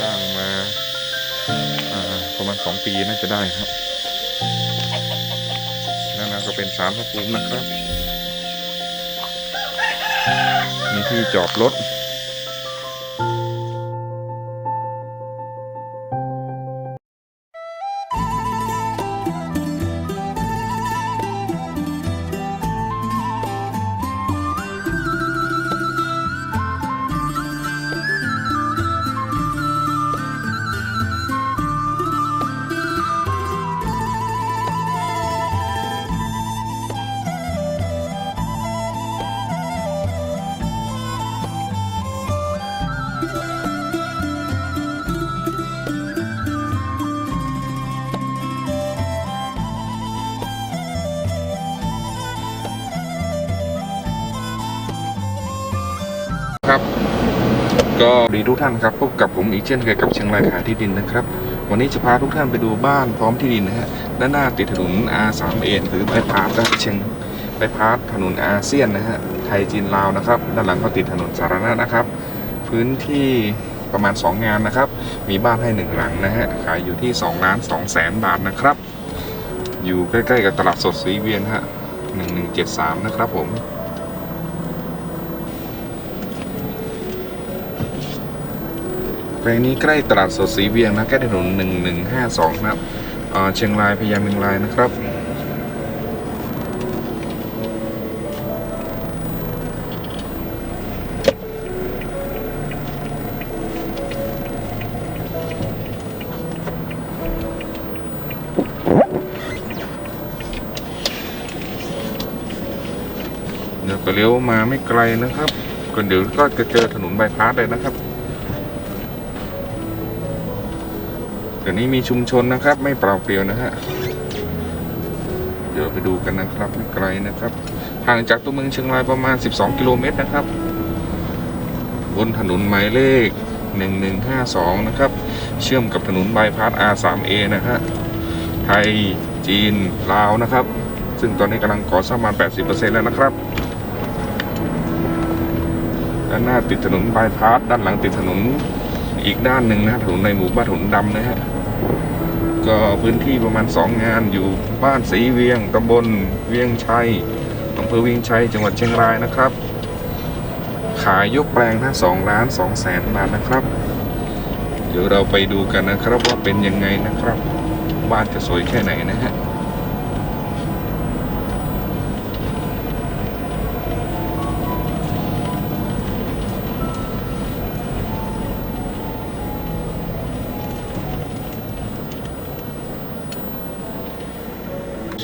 สร้างมาประมาณสองปีน่าจะได้ครับนั่นนะก็เป็นสามพระภูมินะครับ มีที่จอดรถ ก็ดีทุกท่านครับพบกับผมอีกเช่นเคยกับเชียงรายขายที่ดินนะครับ วันนี้จะพาทุกท่านไปดูบ้านพร้อมที่ดินนะฮะด้านหน้าติดถนน R3A หรือไปพาร์ทเชียงไปพาร์ทถนนอาเซียนนะฮะไทยจีนลาวนะครับด้านหลังก็ติดถนนสาธารณะนะครับ พื้นที่ประมาณ 2 งานนะครับ มีบ้านให้หนึ่งหลังนะฮะขายอยู่ที่2ล้าน2แสนบาทนะครับ อยู่ใกล้ๆกับตลาดสดสีเวียนฮะ1173 นะครับผม แป ลงนี้ใกล้ตลาดสดสีเวียงนะใกล้ถนน 1152นะครับเชียงรายพญาเมงรายนะครับเดี๋ยวก็เลี้ยวมาไม่ไกลนะครับก็เดี๋ยวก็จะเจอถนนบายพาสเลยนะครับ ดี๋ยวนี้มีชุมชนนะครับ ไม่เปล่าเปลี่ยวนะฮะเดี๋ยวไปดูกันนะครับไม่ไกลนะครับห่างจากตัวเมืองเชียงรายประมาณ 12 กิโลเมตรนะครับ บนถนนหมายเลข 1152 นะครับ เชื่อมกับถนนบายพาส R3A นะฮะไทยจีนลาวนะครับ ซึ่งตอนนี้กำลังก่อสร้างประมา 80%แล้วนะครับด้านหน้าติดถนนบายพาสด้านหลังติดถนนอีกด้านหนึ่งนะถนนในหมู่บ้านถนนดำนะฮะ ก็พื้นที่ประมาณ 2 งานอยู่บ้านสีเวียงตำบลเวียงชัยอำเภอเวียงชัยจังหวัดเชียงรายนะครับ ขายยกแปลงทั้ง2ล้าน2แสนบาทนะครับ เดี๋ยวเราไปดูกันนะครับว่าเป็นยังไงนะครับ บ้านจะสวยแค่ไหนนะฮะ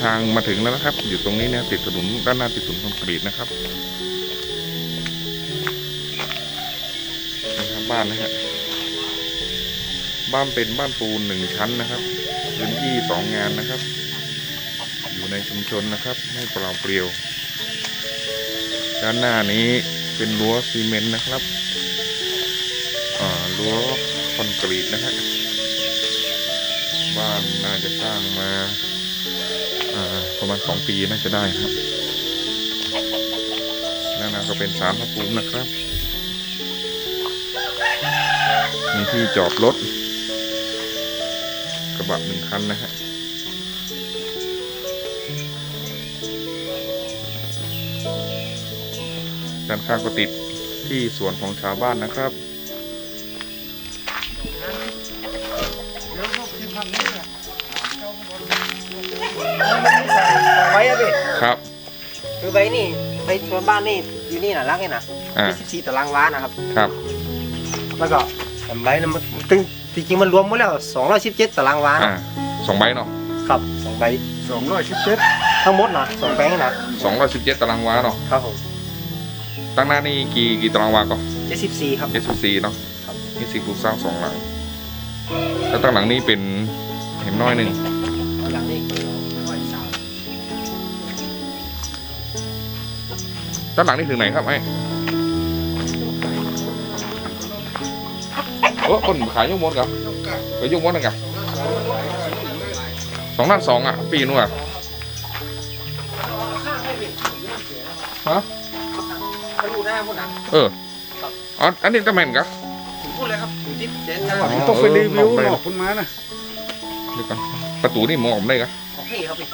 ทางมาถึงแล้วนะครับ อยู่ตรงนี้นะติดถนนด้านหน้าติดถนนคอนกรีตนะครับนะครับบ้านนะฮะบ้านเป็นบ้านปูนหนึ่งชั้นนะครับพื้นที่สองงานนะครับ อยู่ในชุมชนนะครับไม่เปล่าเปลี่ยว ด้านหน้านี้เป็นรั้วซีเมนต์นะครับอ่ารั้วคอนกรีตนะฮะบ้านน่าจะสร้างมา ประมาณสองปีน่าจะได้ครับนั่นนะก็เป็นสารพระภูมินะครับมีที่จอดรถกระบะหนึ่งคันนะฮะด้านข้างก็ติดที่สวนของชาวบ้านนะครับ คือใบนี่ใบชวนบ้านนี่อยู่นี่นะรักนี่นะอ่า24ตารางวานะครับ ครับ แล้วก็ใบนั้นมันตึงจริงๆมันรวมหมดแล้ว217ตารางวาอ่าสองใบเนาะครับสองใบ217ทั้งหมดนะสองแปลงนะสองร้อยสิบเจ็ดตารางวาเนาะ ครับผมตั้งหน้านี่กี่กี่ตารางวาก็74ครับเอสซีเนาะครับนี่สิปลูกสร้างสองหลัง แล้วตั้งหลังนี้เป็นเห็นน้อยหนึ่ง ด้านหลังนี่ถึงไหนครับไอ้โอ้คนขายยกมดกับไปยกมดนะกับสองล้านสองอะ ปีนู้นอะฮะเขาดูหน้าหมดนะเอออ๋ออันนี้ตะแมนกับถพูดเลยครับอยู่ที่เดนอ๋นะอต้องไปรีวิวเออหนอกคุณมานะเดี๋ยวก่อนประตูนี่มองออกได้กะของพี่ครับพี่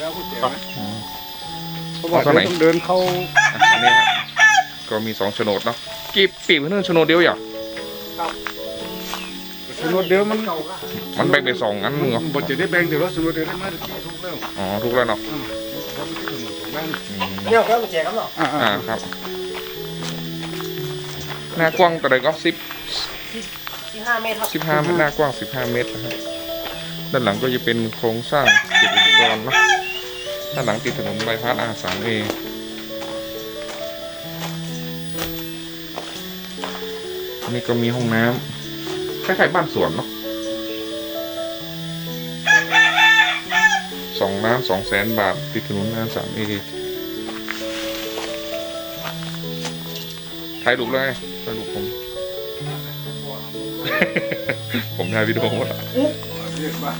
แล้วคุณเจ๋งครับนะอ๋อ เพราะว่าเอาเท่าไหร่เดี๋ยวต้องเดินเข้าอะอันนี้ฮะก็มีสองโฉนดเนาะกี่ปีเพื่อนโฉนดเดียวอย่างสนุดเดียวมันมันแบ่งเป็นสองอันมึงเหรอบ่จะได้แบ่งเดี๋ยวเราสนุดเดียวได้มาที่ทุกแล้วอ๋อถูกแล้วเนาะอืมเพราะมันที่ถนนสองด้านอืมเนี่ยครับกุญแจครับเนาะอ่าอ่าครับหน้ากว้างแต่าใดก็สิบที่ห้าเมตรครับสิบห้าหน้ากว้างสิบห้าเมตรนะครับด้านหลังก็จะเป็นโครงสร้างเก็บอุปกรณ์เนาะ ด้านหลังติดถนนบายพาสอาสามเออันนี้ก็มีห้องน้ำคล้ายๆบ้านสวนเนาะสองล้านสองแสนบาท ติดถนนอาสามเอถ่ายรูปเลยถ่ายรูปผม ผมถ่ายวิดีโอหมดอะเรียกว่า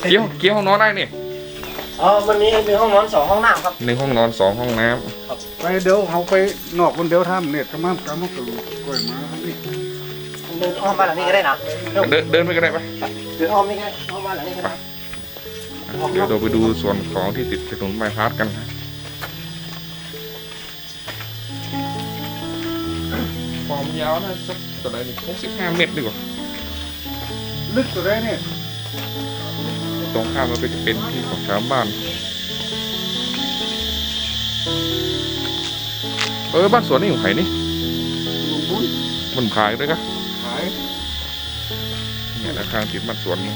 เกี่ยวเกี่ยวห้องนอนได้นี่ อ๋อมันมีมีห้องนอนสองห้องน้ำครับ หนึ่งห้องนอนสองห้องน้ไปเดี๋ยวเขาไปนอกคนเดียวทำเนี่ยทำมาการมันก็ก่อยมานี่เดินอ้อมบ้านหลังนี้ก็ได้นะำเดินเดินไปก็ได้ปะเดินอ้อมนี่ก็ได้อ้อมบ้านหลังนี้ก็ได้เดี๋ยวเราไปดูส่วนของที่ติดถนนบายพาสกันนะความยาวน่าสักเท่าไหร่นี่หกสิบห้าเมตรดีกว่าลึกตัวได้เนี่ย ตรงข้ามมันก็จะเป็นที่ของชาวบ้าน เออบ้านสวนนี่อยู่ไหนนี่ลุงบุญมันขายด้วยกะขายเนี่ยราคาติดบ้านสวนนี่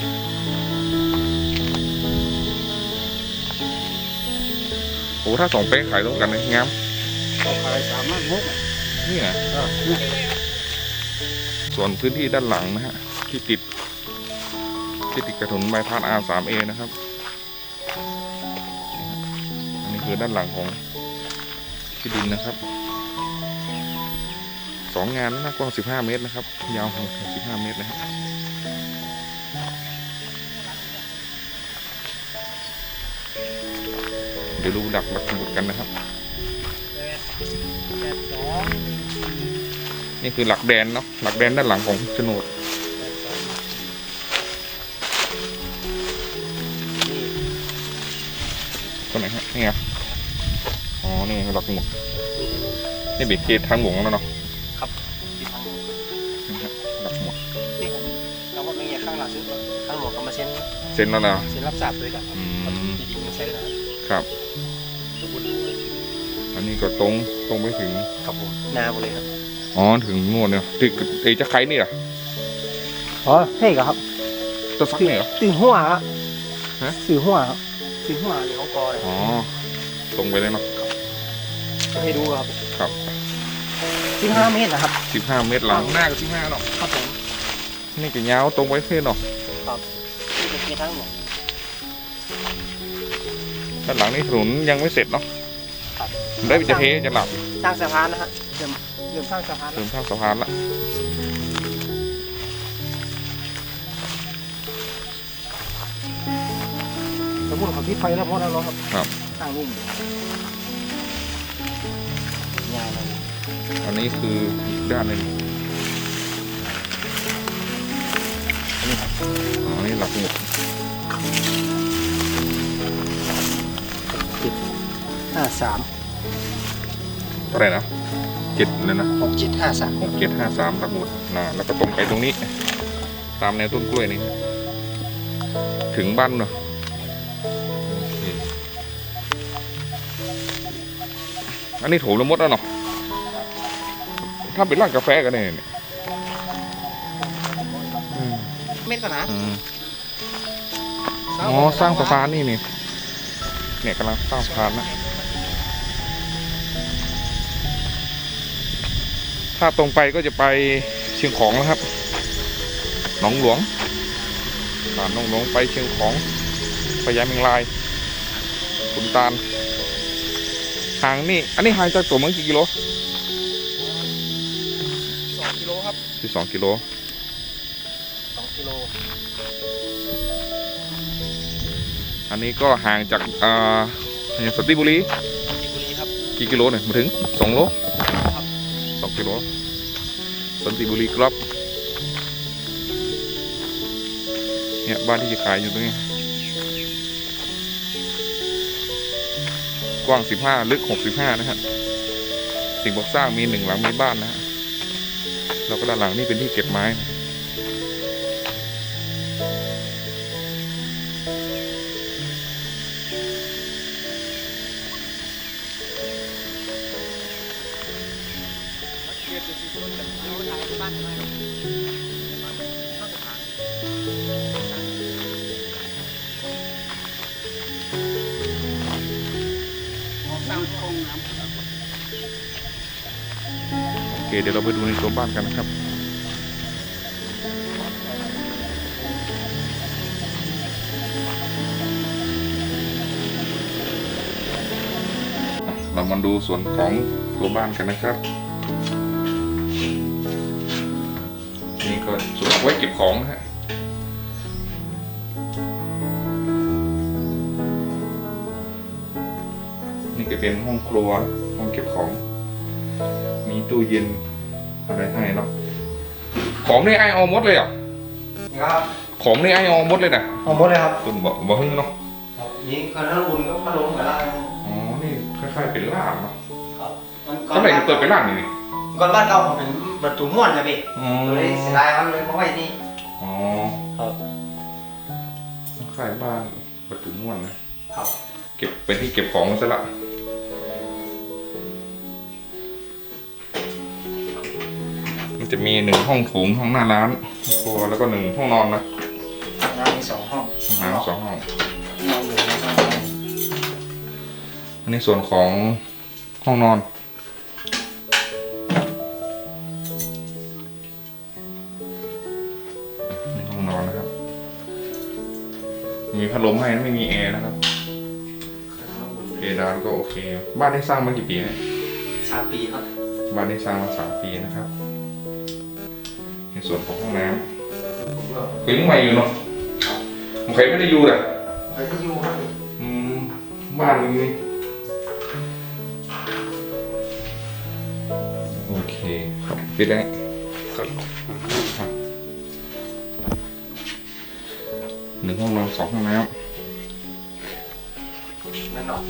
โอ้ถ้าสองแป้งขายตรงกันเลยงามเขาขายสามล้านหกอะนี่นะอ่าเนี่ยส่วนพื้นที่ด้านหลังนะฮะที่ติด ที่ติดกระถนนบพาส R3A นะครับ อันนี้คือด้านหลังของที่ดินนะครับสองงานน้ากว้าง 15 เมตรนะครับ ยาว15เมตรนะครับเดี๋ยวดูดักหลักหมุดกันนะครับ นี่คือหลักแดนเนาะหลักแดนด้านหลังของโฉนด นฮะนี่ไงอ๋อ นี่หลักหมุดนี่เป็นเขตทางหลวงแล้วเนาะที่ทางนี่ฮะหลักหมุดนี่ผมเราว่าไม่เงี้ยข้างหลังซื้อข้างหลวงก็มาเซ็นเซ็นแล้วนะเซ็นรับทราบด้วยกันอืมจริงๆใช้ได้นะครับครับ อันนี้ก็ตรงตรงไปถึงครับผมนาหมดเลยครับอ๋อถึงนวดเนี่ยติดเอยจะใครนี่เหรออ๋อเฮ้ยครับจะซักนี่เหรอสื่อหัวครับฮะสื่อหัวครับ สื่อหัวหรือของกอเลยอ๋อตรงไปเลยเนาะให้ดูครับครับสิบห้าเมตรนะครับสิบห้าเมตรหลังหน้าก็สิบห้าเนาะครับผมนี่ก็ยาวตรงไปเพื่เนาะนี่เป็นเขตทางหลวงด้านหลังนี่ถนนยังไม่เสร็จเนาะครับได้ไปจะเทจะหลับสร้างสะพานนะฮะเริ่มเริ่มสร้างสะพานเติมข้างสะพานละ มมติเขาที่ไฟแล้วพอแล้วเนาะครับครับสร้างนี่ยาวเลยอันนี้คืออีกด้านหนึ่งอ๋อนี่หลักหมุดห้าสามเท่าไหร่นะเจ็ดเลยนะหกเจ็ดห้าสามหกเจ็ดห้าสามหลักหมุดนะแล้วก็ตรงไปตรงนี้ ตามแนวต้นกล้วยนี่ ถึงบ้านเนาะ อันนี้โถละมดแล้วเนาะถ้าเป็นร้านกาแฟกันเนี่ยเนี่ยอืมเมตรก่อนนะอืมอ๋อสร้างสะพานนี่นี่เนี่ยกำลังสร้างสะพานนะถ้าตรงไปก็จะไปเชียงของนะครับ หนองหลวงผ่านหนองหลวงไปเชียงของ ไปยายเมงลายขุนตาล ห่างนี่ อันนี้ห่างจากตัวเมืองกี่กิโลสองกิโลครับที่สองกิโลสองกิโล อันนี้ก็ห่างจากอ่าสติบุรีจิบุรีครับกี่กิโลเนี่ยมาถึงสองโลครับสองกิโลสันติบุรีครับเนี่ยบ้านที่จะขายอยู่ตรงนี้ กว้าง 15 ลึก 65 นะฮะ สิ่งปลูกสร้างมีหนึ่งหลังมีบ้านนะฮะ แล้วก็ด้านหลังนี่เป็นที่เก็บไม้นะ เคเดี๋ยวเราไปดูในตัวบ้านกันนะครับเรามาดูส่วนของตัวบ้านกันนะครับ นี่ก็ส่วนไว้เก็บของนะฮะนี่ก็เป็นห้องครัวห้องเก็บของ ตู้เย็นอะไรให้เนาะของนี่ไอเอาหมดเลยเหรอะครับของนี่ไอเอาหมดเลยนะเอาหมดเลยครับคุณบอกบอกให้เนาะนี่คันนั้นอุ่นก็พัดลมกับล่างอ๋อนี่คล้ายๆเป็นล่ามเนาะครับมันก่อเท่านไหร่เปิดเป็นล่ามนี่นี่ก่อนบ้านเก่าผมเป็นประตูม้วนนะพี่อ๋อเลยเสียดายมันเลยมาไว้นี่อ๋อครับคล้ายบ้านประตูม่วนนะครับ เก็บเป็นที่เก็บของซะละ มันจะมีหนึ่งห้องโถงห้องหน้าร้านห้องครัวแล้วก็หนึ่งห้องนอนนะน้ำมีสองห้องห้องน้ำสองห้องนอนอยู่ในห้องอันนี้ส่วนของห้องนอนนี่ห้องนอนนะครับ มีพัดลมให้นะไม่มีแอร์นะครับเพดานก็โอเค บ้านได้สร้างมากี่ปีเนี่ยสามปีครับ บ้านได้สร้างมาสามปีนะครับใน ส่วนของห้องน้ผมก็ำคือยังใหม่อยู่เนาะผมเคยไม่ได้อยู่เลยไปที่ยูครับอืมบ้านนี้โอเคครับปิดได้ครับหนึ่งห้องนอนสองห้องน้นั่นเนาะ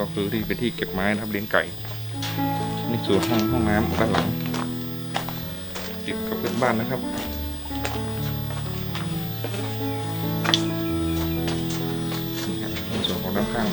ก็คือที่เป็นที่เก็บไม้นะครับเลี้ยงไก่ นี่ส่วนห้องห้องน้ำด้านหลังติดกับเพื่นบ้านนะครับนี่ครับส่วนของด้านข้าง